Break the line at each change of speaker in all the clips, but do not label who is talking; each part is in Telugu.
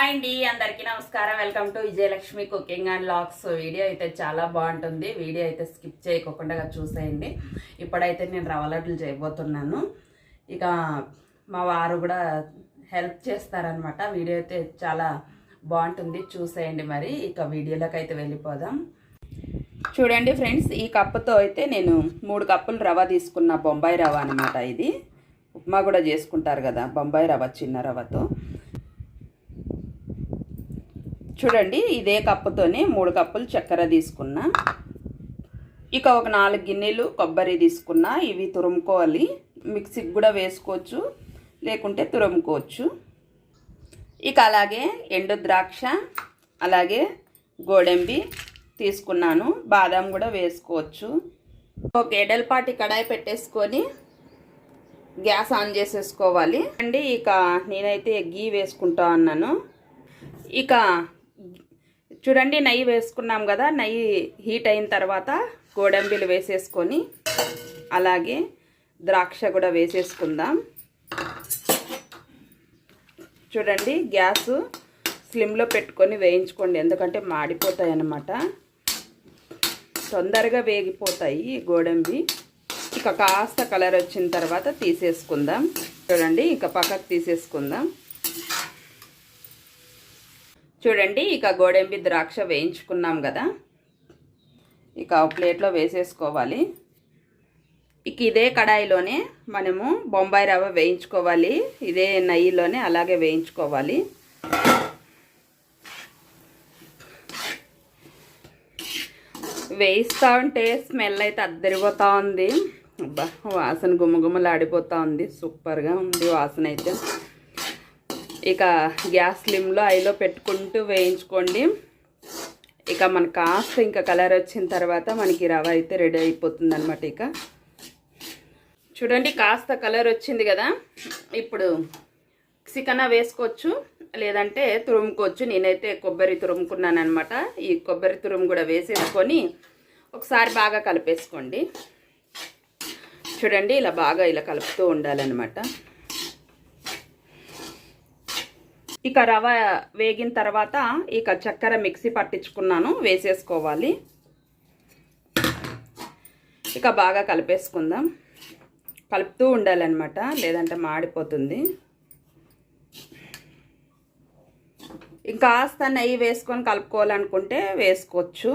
హాయ్ అండి అందరికీ నమస్కారం. Welcome to Vijayalakshmi cooking and locks. Video అయితే చాలా బాగుంటుంది. వీడియో అయితే స్కిప్ చేయకోకుండా చూసేయండి. ఇప్పుడైతే నేను రవ్వ చేయబోతున్నాను. ఇక మా వారు కూడా హెల్ప్ చేస్తారనమాట వీడియో అయితే చాలా బాగుంటుంది. చూసేయండి మరి. ఇక వీడియోలోకి అయితే వెళ్ళిపోదాం. చూడండి ఫ్రెండ్స్ ఈ కప్పుతో అయితే నేను మూడు కప్పులు రవ్వ తీసుకున్న బొంబాయి రవ్వ అనమాట ఇది. ఉప్మా కూడా చేసుకుంటారు కదా బొంబాయి రవ్వ చిన్న రవ్వతో. చూడండి ఇదే కప్పుతోనే మూడు కప్పులు చక్కెర తీసుకున్నా. ఇక ఒక నాలుగు గిన్నెలు కొబ్బరి తీసుకున్నా. ఇవి తురుముకోవాలి. మిక్సీకి కూడా వేసుకోవచ్చు లేకుంటే తురుముకోవచ్చు. ఇక అలాగే ఎండు ద్రాక్ష అలాగే గోడెంబి తీసుకున్నాను. బాదం కూడా వేసుకోవచ్చు. ఒక ఎడల్పాటి కడాయి పెట్టేసుకొని గ్యాస్ ఆన్ చేసేసుకోవాలి. అండి ఇక నేనైతే గీ వేసుకుంటా అన్నాను. ఇక చూడండి నెయ్యి వేసుకున్నాం కదా నెయ్యి హీట్ అయిన తర్వాత గోడంబిలు వేసేసుకొని అలాగే ద్రాక్ష కూడా వేసేసుకుందాం. చూడండి గ్యాస్ స్లిమ్లో పెట్టుకొని వేయించుకోండి ఎందుకంటే మాడిపోతాయి అన్నమాట. తొందరగా వేగిపోతాయి గోడంబి. ఇక కాస్త కలర్ వచ్చిన తర్వాత తీసేసుకుందాం. చూడండి ఇక పక్కకు తీసేసుకుందాం. చూడండి ఇక గోడెంబి ద్రాక్ష వేయించుకున్నాం కదా. ఇక ప్లేట్లో వేసేసుకోవాలి. ఇక ఇదే కడాయిలోనే మనము బొంబాయి రవ్వ వేయించుకోవాలి. ఇదే నెయ్యిలోనే అలాగే వేయించుకోవాలి. వేయిస్తూ ఉంటే స్మెల్ అయితే అద్దరిపోతూ ఉంది. అబ్బా వాసన గుమ్మగుమ్మలాడిపోతూ ఉంది. సూపర్గా ఉంది వాసన అయితే. ఇక గ్యాస్ స్లిమ్లో ఐలో పెట్టుకుంటూ వేయించుకోండి. ఇక మన కాస్త ఇంకా కలర్ వచ్చిన తర్వాత మనకి రవ అయితే రెడీ అయిపోతుంది అనమాట ఇక. చూడండి కాస్త కలర్ వచ్చింది కదా. ఇప్పుడు చికెన్ వేసుకోవచ్చు లేదంటే తురుముకోవచ్చు. నేనైతే కొబ్బరి తురుముకున్నానమాట అనమాట ఈ కొబ్బరి తురుము కూడా వేసేసుకొని ఒకసారి బాగా కలిపేసుకోండి. చూడండి ఇలా బాగా ఇలా కలుపుతూ ఉండాలన్నమాట. ఇక రవ వేగిన తర్వాత ఇక చక్కెర మిక్సీ పట్టించుకున్నాను వేసేసుకోవాలి. ఇక బాగా కలిపేసుకుందాం. కలుపుతూ ఉండాలన్నమాట లేదంటే మాడిపోతుంది. ఇంకా కాస్త నెయ్యి వేసుకొని కలుపుకోవాలనుకుంటే వేసుకోవచ్చు.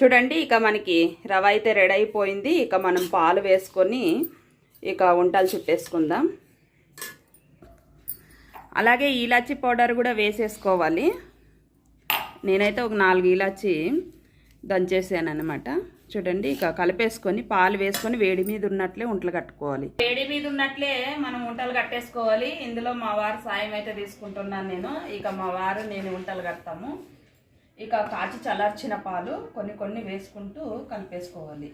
చూడండి ఇక మనకి రవ అయితే రెడీ అయిపోయింది. ఇక మనం పాలు వేసుకొని ఇక వంటలు చుట్టేసుకుందాం. అలాగే ఇలాచి పౌడర్ కూడా వేసేసుకోవాలి. నేనైతే ఒక నాలుగు ఇలాచి దంచేసాను చూడండి ఇక కలిపేసుకొని పాలు వేసుకొని వేడి మీద ఉన్నట్లే ఉంటలు కట్టుకోవాలి. వేడి మీద ఉన్నట్లే మనం ఉంటలు కట్టేసుకోవాలి. ఇందులో మా వారు సాయం అయితే తీసుకుంటున్నాను నేను. ఇక మా వారు నేను ఉంటలు కడతాము. ఇక కాచి చల్లార్చిన పాలు కొన్ని కొన్ని వేసుకుంటూ కలిపేసుకోవాలి.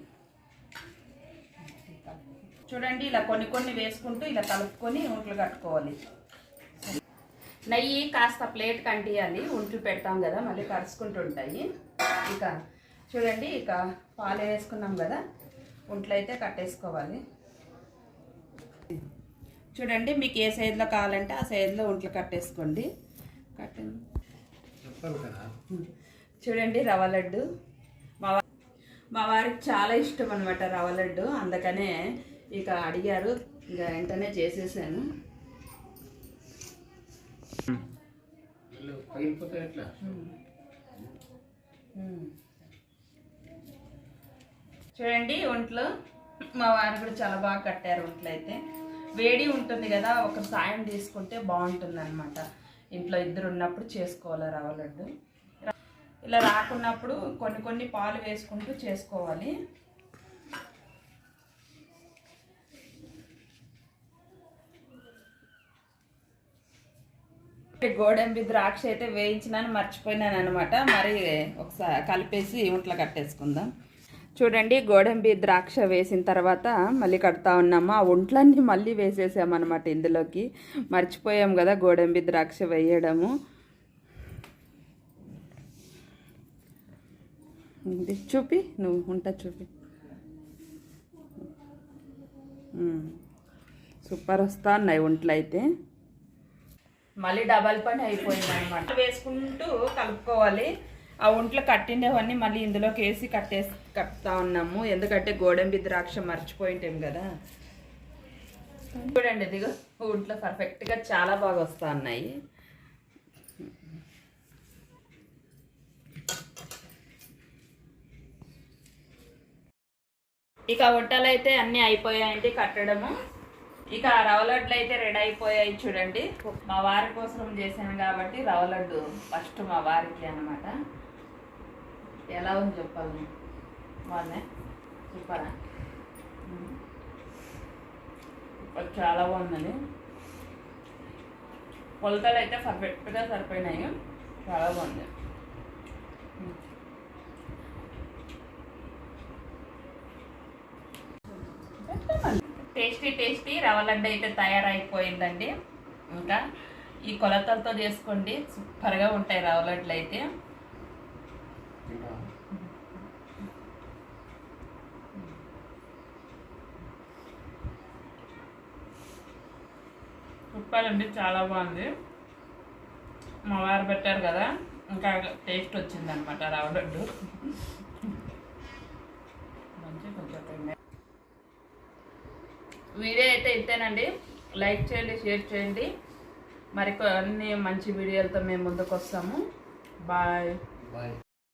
చూడండి ఇలా కొన్ని కొన్ని వేసుకుంటూ ఇలా కలుపుకొని ఉంట్లు కట్టుకోవాలి. నెయ్యి కాస్త ప్లేట్ కంటియాలి ఉంట్లు పెడతాం కదా మళ్ళీ కరుచుకుంటుంటాయి. ఇక చూడండి ఇక పాలు వేసుకున్నాం కదా ఉంట్లు అయితే కట్టేసుకోవాలి. చూడండి మీకు ఏ సైజులో కావాలంటే ఆ సైజులో ఉంట్లు కట్టేసుకోండి. కట్టండి చూడండి రవ్వ లడ్డు. మా మా వారికి చాలా ఇష్టం అనమాట రవ్వ లడ్డు. అందుకనే ఇక అడిగారు. ఇక వెంటనే చేసేసాను. చూడండి ఒంట్లో మా వారు కూడా చాలా బాగా కట్టారు ఒంట్లో అయితే. వేడి ఉంటుంది కదా ఒక సాయం తీసుకుంటే బాగుంటుంది అనమాట ఇంట్లో ఇద్దరు ఉన్నప్పుడు చేసుకోవాలి రవ్వ లడ్డు ఇలా రాకున్నప్పుడు కొన్ని కొన్ని పాలు వేసుకుంటూ చేసుకోవాలి. గోడంబి ద్రాక్ష అయితే వేయించినాను మర్చిపోయినాను అనమాట మరి ఒకసారి కలిపేసి ఇంట్లో కట్టేసుకుందాం. చూడండి గోడంబి ద్రాక్ష వేసిన తర్వాత మళ్ళీ కడతా ఉన్నాము. ఆ ఒంట్లన్నీ మళ్ళీ వేసేసామన్నమాట ఇందులోకి. మర్చిపోయాం కదా గోడంబి ద్రాక్ష వేయడము. ఇది చూపి నువ్వు ఉంటా చూపి. సూపర్ వస్తా ఉన్నాయి ఒంట్లు అయితే మళ్ళీ డబల్ పని అయిపోయింది అనమాట వేసుకుంటూ కలుపుకోవాలి. ఆ ఒంట్లో కట్టిండేవన్నీ మళ్ళీ ఇందులోకి వేసి కట్టేసి కట్టుతా ఉన్నాము. ఎందుకంటే గోడంబి ద్రాక్ష మర్చిపోయింటాం కదా. చూడండి ఇదిగో ఒంట్లో పర్ఫెక్ట్గా చాలా బాగా వస్తా ఉన్నాయి. ఇక వంటలు అయితే అన్నీ అయిపోయాయండి కట్టడము. ఇక రవలడ్లు అయితే రెడీ అయిపోయాయి చూడండి. మా వారి కోసం చేశాను కాబట్టి రవలడ్డు ఫస్ట్ మా వారికి అనమాట ఎలా ఉంది చెప్పాలి? సూపరా సూపర్ చాలా బాగుందండి. కొలతలు అయితే పర్ఫెక్ట్గా సరిపోయినాయి. చాలా బాగుంది. టేస్టీ టేస్టీ రవ్వ లడ్డు అయితే తయారైపోయిందండి. ఇంకా ఈ కొలతలతో చేసుకోండి. సూపర్గా ఉంటాయి రవ్వ లడ్లు అయితే సూపర్ అండి చాలా బాగుంది. మా వారు పెట్టారు కదా ఇంకా టేస్ట్ వచ్చింది అనమాట రవ్వ మంచి కొంచెం వీడియో అయితే ఇంతేనండి. లైక్ చేయండి షేర్ చేయండి. మరి కొన్ని మంచి వీడియోలతో మేము ముందుకు వస్తాము బాయ్.
బాయ్.